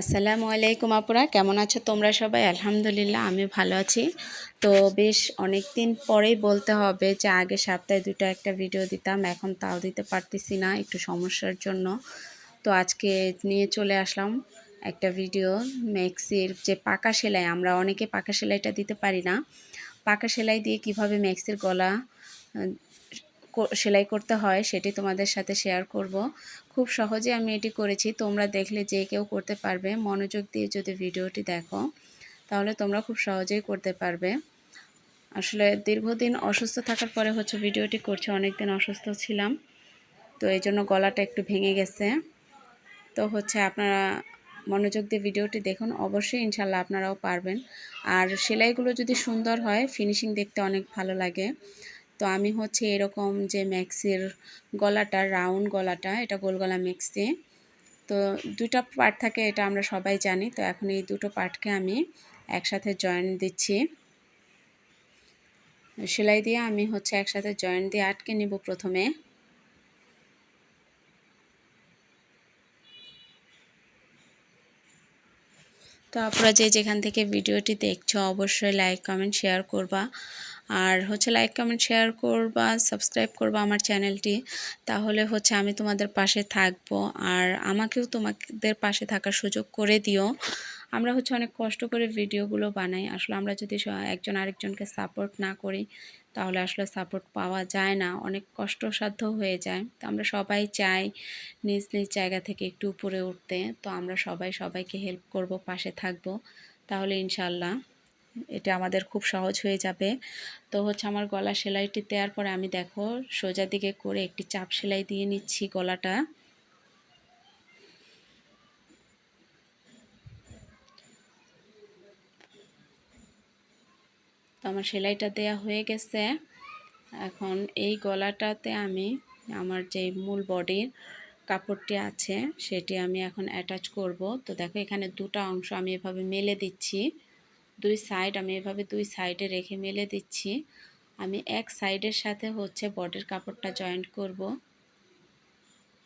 আসসালামু আলাইকুম আপুরা, কেমন আছো তোমরা সবাই? আলহামদুলিল্লাহ আমি ভালো আছি। তো বেশ অনেক দিন পরেই বলতে হবে যে, আগে সপ্তাহে দুটো একটা ভিডিও দিতাম, এখন তাও দিতে পারতেছি না, একটু সমস্যার জন্য। তো আজকে নিয়ে চলে আসলাম একটা ভিডিও ম্যাক্সির যে পাকা সেলাই, আমরা অনেকে পাকা সেলাইটা দিতে পারি না। পাকা সেলাই দিয়ে কীভাবে ম্যাক্সির গলা সেলাই করতে হয়, সেটি তোমাদের সাথে শেয়ার করব। খুব সহজে আমি এটি করেছি। তোমরা দেখলে যে কেউ করতে পারবে। মনোযোগ দিয়ে যদি ভিডিওটি দেখো, তাহলে তোমরা খুব সহজেই করতে পারবে। আসলে দীর্ঘদিন অসুস্থ থাকার পরে হচ্ছে ভিডিওটি করছি, অনেকদিন অসুস্থ ছিলাম। তো এই জন্য গলাটা একটু ভেঙে গেছে। তো হচ্ছে আপনারা মনোযোগ দিয়ে ভিডিওটি দেখুন। অবশ্যই ইনশাল্লাহ আপনারাও পারবেন। আর সেলাইগুলো যদি সুন্দর হয় ফিনিশিং দেখতে অনেক ভালো লাগে। তো আমি হচ্ছে এরকম যে ম্যাক্সির গলাটা, রাউন্ড গলাটা, এটা গোল গলা ম্যাক্সি তো দুটো পার্ট থাকে এটা আমরা সবাই জানি, তো এখন এই দুটো পার্টকে আমি একসাথে জয়েন দিচ্ছি। সেলাই দিয়ে আমি হচ্ছে একসাথে জয়েন দিয়ে আটকে নিব প্রথমে। তো আপনারা যে যেখান থেকে ভিডিওটি দেখছ, অবশ্যই লাইক কমেন্ট শেয়ার করবা। আর হচ্ছে লাইক কমেন্ট শেয়ার করবা সাবস্ক্রাইব করবা আমার চ্যানেলটি তাহলে হচ্ছে আমি তোমাদের পাশে থাকব। আর আমাকেও তোমাদের পাশে থাকার সুযোগ করে দিও। আমরা হচ্ছে অনেক কষ্ট করে ভিডিওগুলো বানাই। আসলে আমরা যদি একজন আরেকজনকে সাপোর্ট না করি, তাহলে আসলে সাপোর্ট পাওয়া যায় না। অনেক কষ্টসাধ্য হয়ে যায়। তো আমরা সবাই চাই নিজ নিজ জায়গা থেকে একটু উপরে উঠতে। তো আমরা সবাই সবাইকে হেল্প করব, পাশে থাকব। তাহলে ইনশাল্লাহ। এটা আমাদের খুব সহজ হয়ে যাবে। তো হচ্ছে আমার গলা সেলাইটি দেওয়ার পরে আমি দেখো সোজা দিকে করে একটি চাপ সেলাই দিয়ে নিচ্ছি গলাটা। তো আমার সেলাইটা দেয়া হয়ে গেছে। এখন এই গলাটাতে আমি আমার যে মূল বডির কাপড়টি আছে সেটি আমি এখন অ্যাটাচ করব। তো দেখো এখানে দুটা অংশ আমি এভাবে মেলে দিচ্ছি। দুই সাইড আমি এভাবে দুই সাইডে রেখে মেলে দিচ্ছি। আমি এক সাইডের সাথে হচ্ছে বডির কাপড়টা জয়েন্ট করব।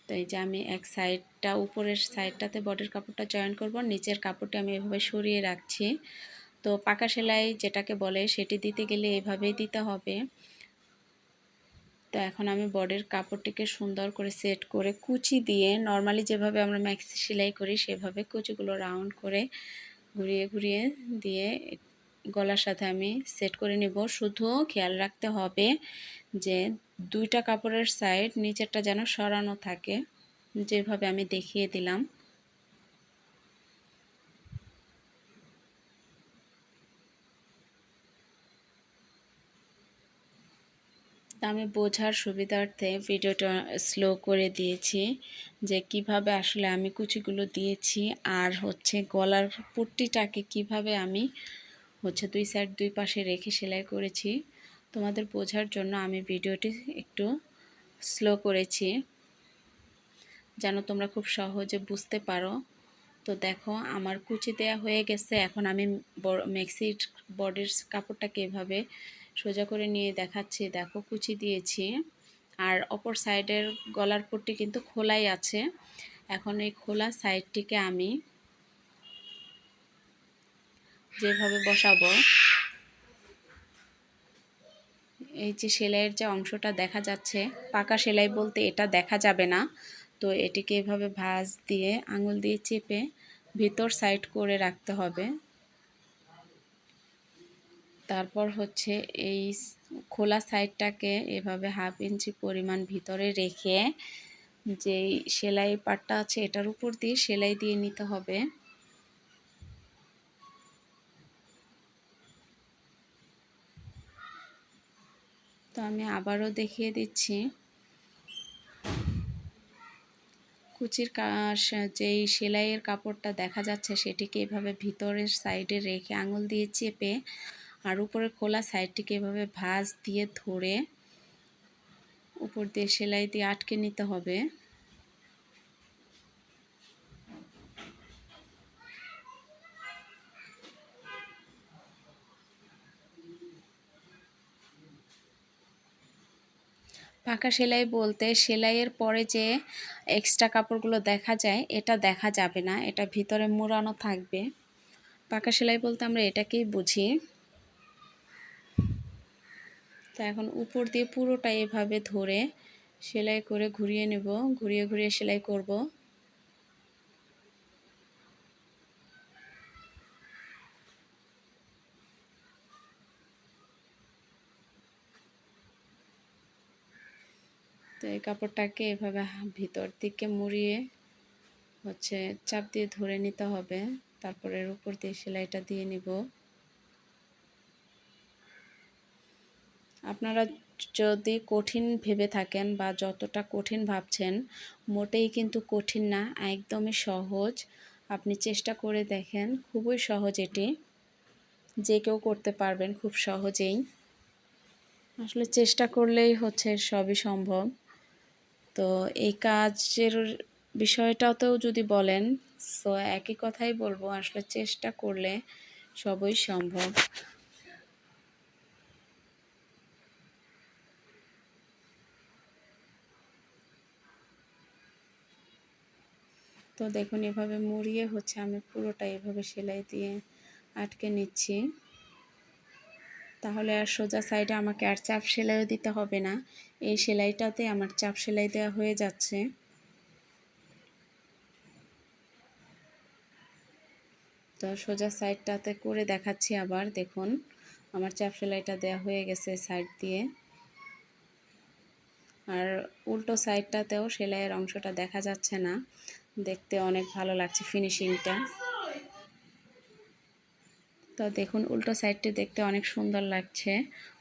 তো এই যে আমি এক সাইডটা উপরের সাইডটাতে বডির কাপড়টা জয়েন করব। নিচের কাপড়টা আমি এভাবে সরিয়ে রাখছি। তো পাকা সেলাই যেটাকে বলে সেটি দিতে গেলে এভাবেই দিতে হবে। তো এখন আমি বডির কাপড়টিকে সুন্দর করে সেট করে কুচি দিয়ে নর্মালি যেভাবে আমরা ম্যাক্সি সেলাই করি, সেভাবে কুচিগুলো রাউন্ড করে ঘুরিয়ে ঘুরিয়ে দিয়ে গলার সাথে আমি সেট করে নিব। শুধু খেয়াল রাখতে হবে যে দুইটা কাপড়ের সাইড নিচেরটা যেন সরানো থাকে। যেভাবে আমি দেখিয়ে দিলাম। আমি বোঝার সুবিধার্থে ভিডিওটা স্লো করে দিয়েছি যে কীভাবে আসলে আমি কুচিগুলো দিয়েছি আর হচ্ছে গলার পট্টিটাকে কীভাবে আমি হচ্ছে দুই সাইড দুই পাশে রেখে সেলাই করেছি। তোমাদের বোঝার জন্য আমি ভিডিওটি একটু স্লো করেছি। যেন তোমরা খুব সহজে বুঝতে পারো। তো দেখো, আমার কুচি দেয়া হয়ে গেছে। এখন আমি মেক্সির বডির কাপড়টাকে এভাবে সোজা করে নিয়ে দেখাচ্ছি। দেখো, কুচি দিয়েছি। আর অপর সাইডের গলার পট্টি কিন্তু খোলাই আছে। এখন এই খোলা সাইডটিকে আমি যেভাবে বসাবো, এই যে সেলাইয়ের যে অংশটা দেখা যাচ্ছে, পাকা সেলাই বলতে এটা দেখা যাবে না। তো এটিকে এভাবে ভাঁজ দিয়ে, আঙুল দিয়ে চেপে ভিতর সাইড করে রাখতে হবে। তারপর হচ্ছে এই খোলা সাইডটাকে এভাবে হাফ ইঞ্চি পরিমাণ ভিতরে রেখে যেই সেলাই পাটটা আছে এটার উপর দিয়ে সেলাই দিয়ে নিতে হবে। তো আমি আবারও দেখিয়ে দিচ্ছি। কুচির যেই সেলাইয়ের কাপড়টা দেখা যাচ্ছে সেটিকে এভাবে ভিতরের সাইডে রেখে আঙুল দিয়ে চেপে আর উপরে খোলা সাইডটিকে এভাবে ভাঁজ দিয়ে ধরে উপর দিয়ে সেলাই দিয়ে আটকে নিতে হবে। পাকা সেলাই বলতে সেলাইয়ের পরে যে এক্সট্রা কাপড়গুলো দেখা যায়, এটা দেখা যাবে না, এটা ভিতরে মোড়ানো থাকবে। পাকা সেলাই বলতে আমরা এটাকেই বুঝি। তো এখন উপর দিয়ে পুরোটা এভাবে ধরে সেলাই করে ঘুরিয়ে নেব, ঘুরিয়ে ঘুরিয়ে সেলাই করব। তো এই কাপড়টাকে এভাবে ভিতর দিকে মুড়িয়ে হচ্ছে চাপ দিয়ে ধরে নিতে হবে, তারপরে উপর দিয়ে সেলাইটা দিয়ে নিব। আপনারা যদি কঠিন ভেবে থাকেন বা যতটা কঠিন ভাবছেন, মোটেই কিন্তু কঠিন না, একদমই সহজ। আপনি চেষ্টা করে দেখেন, খুবই সহজ এটি। যে কেউ করতে পারবেন খুব সহজেই। আসলে চেষ্টা করলেই হচ্ছে সবই সম্ভব। তো এই কাজের বিষয়টাতেও যদি বলেন, তো একই কথাই বলব, আসলে চেষ্টা করলে সবই সম্ভব। তো দেখুন, এভাবে মুড়িয়ে হচ্ছে, আমি পুরোটা এভাবে সেলাই দিয়ে আটকে নিচ্ছি। তাহলে আর সোজা সাইডে আমাকে আর চাপ সেলাইও দিতে হবে না। এই সেলাইটাতে আমার চাপ সেলাই দেওয়া হয়ে যাচ্ছে। তো সোজা সাইডটাতে করে দেখাচ্ছি আবার, দেখুন, আমার চাপ সেলাইটা দেওয়া হয়ে গেছে সাইড দিয়ে। আর উল্টো সাইডটাতেও সেলাইয়ের অংশটা দেখা যাচ্ছে না। দেখতে অনেক ভালো লাগছে ফিনিশিংটা তো দেখুন, উল্টো সাইডটি দেখতে অনেক সুন্দর লাগছে।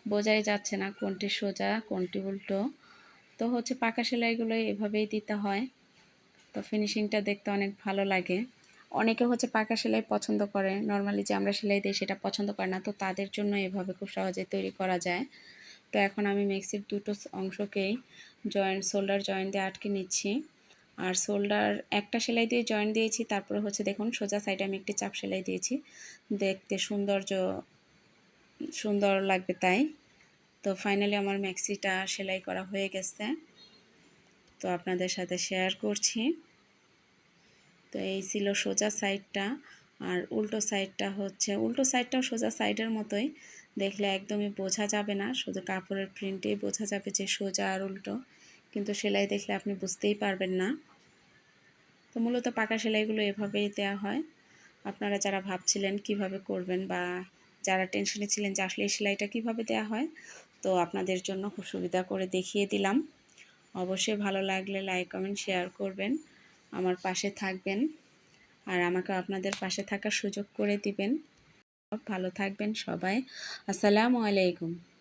বোঝাই যাচ্ছে না কোনটি সোজা, কোনটি উল্টো। তো হচ্ছে পাকা সেলাইগুলো এভাবেই দিতে হয়। তো ফিনিশিংটা দেখতে অনেক ভালো লাগে। অনেকে হচ্ছে পাকা সেলাই পছন্দ করে। নর্মালি যে আমরা সেলাই দিই সেটা পছন্দ করে না। তো তাদের জন্য এভাবে খুব সহজে তৈরি করা যায়। তো এখন আমি মেক্সির দুটো অংশকেই জয়েন্ট শোল্ডার জয়েন্ট দিয়ে আটকে নিচ্ছি। আর শোল্ডার একটা সেলাই দিয়ে জয়েন্ট দিয়েছি, তারপরে হচ্ছে দেখুন সোজা সাইডে আমি একটি চাপ সেলাই দিয়েছি। দেখতে সৌন্দর্য, সুন্দর লাগবে তাই। তো ফাইনালি আমার ম্যাক্সিটা সেলাই করা হয়ে গেছে। তো আপনাদের সাথে শেয়ার করছি। তো এই ছিল সোজা সাইডটা আর উল্টো সাইডটা হচ্ছে, উল্টো সাইডটাও সোজা সাইডের মতোই। দেখলে একদমই বোঝা যাবে না, শুধু কাপড়ের প্রিন্টেই বোঝা যাবে যে সোজা আর উল্টো। কিন্তু সেলাই দেখলে আপনি বুঝতেই পারবেন না। তো মূলত পাকা সেলাইগুলো এভাবেই দেওয়া হয়। আপনারা যারা ভাবছিলেন কীভাবে করবেন বা যারা টেনশনে ছিলেন যে আসলে সেলাইটা কীভাবে দেওয়া হয়, তো আপনাদের জন্য খুব সুবিধা করে দেখিয়ে দিলাম। অবশ্যই ভালো লাগলে লাইক কমেন্ট শেয়ার করবেন, আমার পাশে থাকবেন আর আমাকে আপনাদের পাশে থাকার সুযোগ করে দিবেন। ভালো থাকবেন সবাই। আসসালামু আলাইকুম।